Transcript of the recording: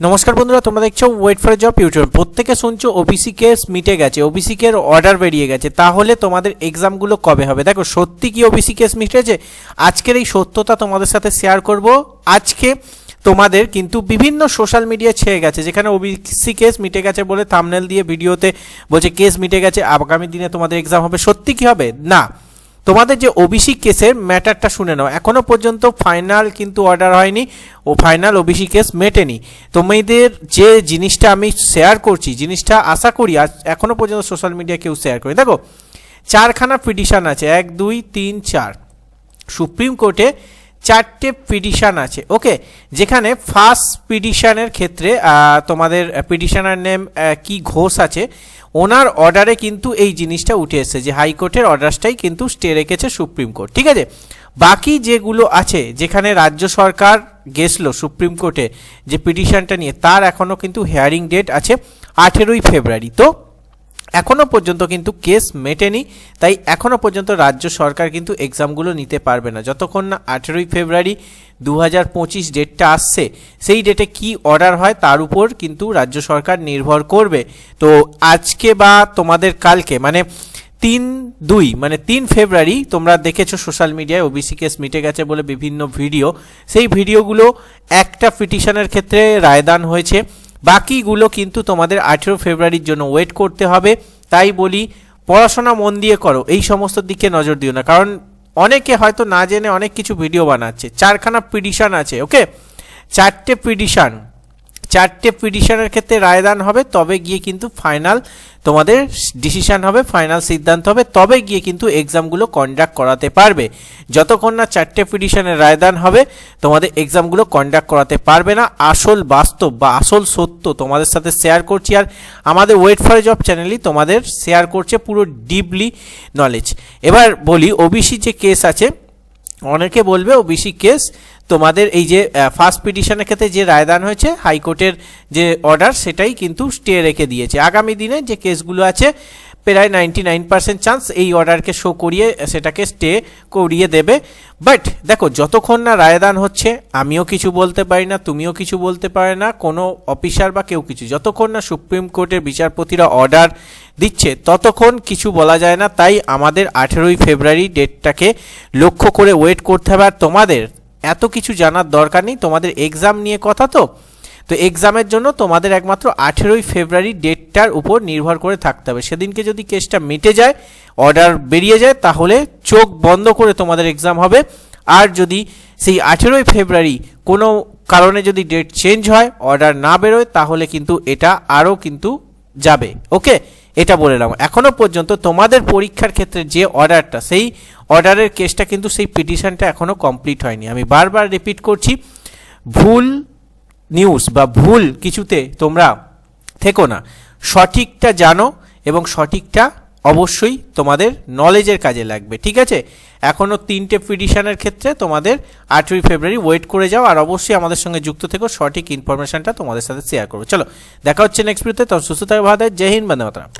নমস্কার বন্ধুরা, তোমরা দেখছ ওয়েট ফর জব ইউটিউব প্রত্যেকে শুনছো ওবিসি কেস মিটে গেছে ওবিসি কের অর্ডার বেরিয়ে গেছে। তাহলে তোমাদের এক্সামগুলো কবে হবে? দেখো, সত্যি কি ওবিসি কেস মিটেছে? আজকের এই সত্যতা তোমাদের সাথে শেয়ার করব। আজকে তোমাদের কিন্তু বিভিন্ন সোশ্যাল মিডিয়া ছেয়ে গেছে, যেখানে ওবিসি কেস মিটে গেছে বলে থামনেল দিয়ে ভিডিওতে বলছে কেস মিটে গেছে, আগামী দিনে তোমাদের এক্সাম হবে। সত্যি কি হবে? না। তোমাদের যে ওবিসি কেসের ম্যাটারটা শুনে নাও। এখনও পর্যন্ত ফাইনাল কিন্তু অর্ডার হয়নি ও ফাইনাল ওবিসি কেস মেটেনি। তোমাদের যে জিনিসটা আমি শেয়ার করছি, জিনিসটা আশা করি আজ এখনও পর্যন্ত সোশ্যাল মিডিয়া কেউ শেয়ার করে দেখো, চারখানা পিটিশান আছে। এক, দুই, তিন, চার। সুপ্রিম কোর্টে চারটে পিটিশন আছে। ওকে, যেখানে ফার্স্ট পিটিশনের ক্ষেত্রে তোমাদের পিটিশনার নেম কি ঘোষ আছে, ওনার অর্ডারে কিন্তু এই জিনিসটা উঠে এসেছে যে হাইকোর্টের অর্ডারটাই কিন্তু স্টে রেখেছে সুপ্রিম কোর্ট, ঠিক আছে? বাকি যেগুলো আছে, যেখানে রাজ্য সরকার গেছলো সুপ্রিম কোর্টে যে পিটিশনটা নিয়ে, তার এখনও কিন্তু হেয়ারিং ডেট আছে আঠেরোই ফেব্রুয়ারি। তো এখনও পর্যন্ত কিন্তু কেস মেটেনি, তাই এখনও পর্যন্ত রাজ্য সরকার কিন্তু এক্সামগুলো নিতে পারবে না। যতক্ষণ না আঠেরোই ফেব্রুয়ারি দু হাজার পঁচিশ ডেটটা আসছে, সেই ডেটে কি অর্ডার হয় তার উপর কিন্তু রাজ্য সরকার নির্ভর করবে। তো আজকে বা তোমাদের কালকে মানে তিন দুই মানে তিন ফেব্রুয়ারি তোমরা দেখেছ সোশ্যাল মিডিয়ায় ওবিসি কেস মিটে গেছে বলে বিভিন্ন ভিডিও সেই ভিডিওগুলো একটা পিটিশনের ক্ষেত্রে রায়দান হয়েছে। বাকিগুলো কিন্তু তোমাদের আঠেরো ফেব্রুয়ারির জন্য ওয়েট করতে হবে। তাই বলি, পড়াশোনা মন দিয়ে করো, এই সমস্ত দিকে নজর দিও না। কারণ অনেকে হয়তো না জেনে অনেক কিছু ভিডিও বানাচ্ছে। চারখানা পিডিশান আছে ওকে চারটে পিটিশন চারটে পিটিশনের ক্ষেত্রে রায়দান হবে, তবে গিয়ে কিন্তু ফাইনাল তোমাদের ডিসিশন হবে ফাইনাল সিদ্ধান্ত হবে, তবে গিয়ে কিন্তু এক্সামগুলো কন্ডাক্ট করাতে পারবে। যতক্ষণ না চারটে পিটিশনের রায়দান হবে, তোমাদের এক্সামগুলো কন্ডাক্ট করাতে পারবে না। আসল বাস্তব বা আসল সত্য তোমাদের সাথে শেয়ার করছি, আর আমাদের ওয়েট ফর জব চ্যানেলই তোমাদের শেয়ার করছে পুরো ডিপলি নলেজ এবার বলি ওবিসি যে কেস আছে, অনেকে বলবে ওবিসি কেস তোমাদের এই যে ফার্স্ট পিটিশনের ক্ষেত্রে যে রায়দান হয়েছে, হাইকোর্টের যে অর্ডার সেটাই কিন্তু স্টে রেখে দিয়েছে। আগামী দিনে যে কেসগুলো আছে, প্রায় নাইনটি নাইন পার্সেন্ট চান্স এই অর্ডারকে শো করিয়ে, সেটাকে স্টে করিয়ে দেবে। বাট দেখো, যতক্ষণ না রায়দান হচ্ছে, আমিও কিছু বলতে পারি না, তুমিও কিছু বলতে পারে না, কোনো অফিসার বা কেউ কিছু। যতক্ষণ না সুপ্রিম কোর্টের বিচারপতিরা অর্ডার দিচ্ছে, ততক্ষণ কিছু বলা যায় না। তাই আমাদের আঠেরোই ফেব্রুয়ারি ডেটটাকে লক্ষ্য করে ওয়েট করতে হবে। আর তোমাদের এত কিছু জানার দরকার নেই, তোমাদের এক্সাম নিয়ে কথা তো। তো এক্সামের জন্য তোমাদের একমাত্র আঠেরোই ফেব্রুয়ারি ডেটটার উপর নির্ভর করে থাকতে হবে। সেদিনকে যদি কেসটা মিটে যায় অর্ডার বেরিয়ে যায়, তাহলে চোখ বন্ধ করে তোমাদের এক্সাম হবে। আর যদি সেই আঠেরোই ফেব্রুয়ারি কোনো কারণে যদি ডেট চেঞ্জ হয় অর্ডার না বেরোয়, তাহলে কিন্তু এটা আরও কিন্তু যাবে। ওকে এটা বলে বলেলাম এখনও পর্যন্ত তোমাদের পরীক্ষার ক্ষেত্রে যে অর্ডারটা, সেই অর্ডারের কেসটা কিন্তু সেই পিটিশনটা এখনও কমপ্লিট হয়নি। আমি বারবার রিপিট করছি, ভুল নিউজ বা ভুল কিছুতে তোমরা থেকো না। সঠিকটা জানো এবং সঠিকটা অবশ্যই তোমাদের নলেজের কাজে লাগবে, ঠিক আছে? এখনও তিনটে পিটিশনের ক্ষেত্রে তোমাদের আঠেরোই ফেব্রুয়ারি ওয়েট করে যাও আর অবশ্যই আমাদের সঙ্গে যুক্ত থেকো, সঠিক ইনফরমেশনটা তোমাদের সাথে শেয়ার করব। চলো, দেখা হচ্ছে নেক্সট ভিডিওতে তখন সুস্থ থাকবে ভালো জয় হিন্দ, বন্দে মাতরম।